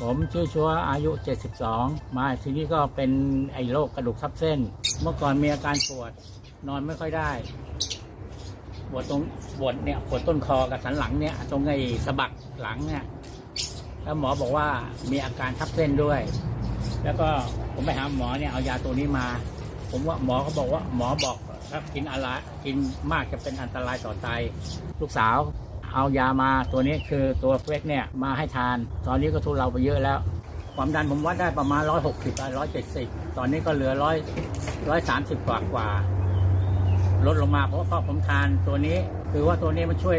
ผมชื่อชัวอายุ 72 มาทีนี้ก็เป็นไอ้โรคกระดูกทับเส้น เมื่อก่อนมีอาการปวด นอนไม่ค่อยได้ปวดตรงปวดเนี่ยปวดต้นคอกับสันหลังเนี่ย ตรงไอ้สะบักหลังเนี่ยแล้วหมอบอกว่ามีอาการทับเส้นด้วย แล้วก็ผมไปหาหมอเนี่ยเอายาตัวนี้มา ผมว่าหมอเขาบอกว่าหมอบอกถ้ากินอะไรกินมากจะเป็นอันตรายต่อไตลูกสาว เอายามาตัวนี้คือตัวเฟกเนี่ยมาให้ทาน ตอนนี้ก็ทุเราไปเยอะแล้ว ความดันผมวัดได้ประมาณ 160ไป170 ตอนนี้ก็เหลือ100 130 กว่ากว่าลดลงมาเพราะเพราะผมทานตัวนี้คือว่าตัวนี้มันช่วย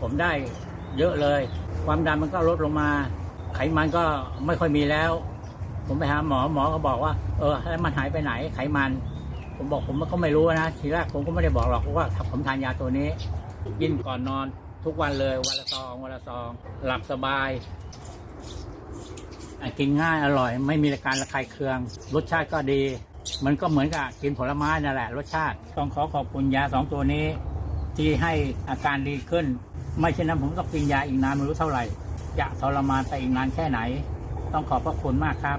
ผมได้เยอะเลย ความดันมันก็ลดลงมา ไขมันก็ไม่ค่อยมีแล้ว ผมไปหาหมอหมอก็บอกว่า เออแล้วมันหายไปไหนไขมัน ผมบอกผมก็ไม่รู้นะทีแรกผมก็ไม่ได้บอกหรอกเพราะว่าผมทานยาตัวนี้กินก่อนนอน ทุกวันเลย วันละซอง วันละซอง หลับสบาย กินง่ายอร่อย ไม่มีอาการระคายเคือง รสชาติก็ดี มันก็เหมือนกับกินผลไม้นั่นแหละ รสชาติ ต้องขอขอบคุณยาสองตัวนี้ ที่ให้อาการดีขึ้น ไม่เช่นนั้นผมก็กินยาอีกนานไม่รู้เท่าไหร่ จะทรมานไปอีกนานแค่ไหน ต้องขอบพระคุณมากครับ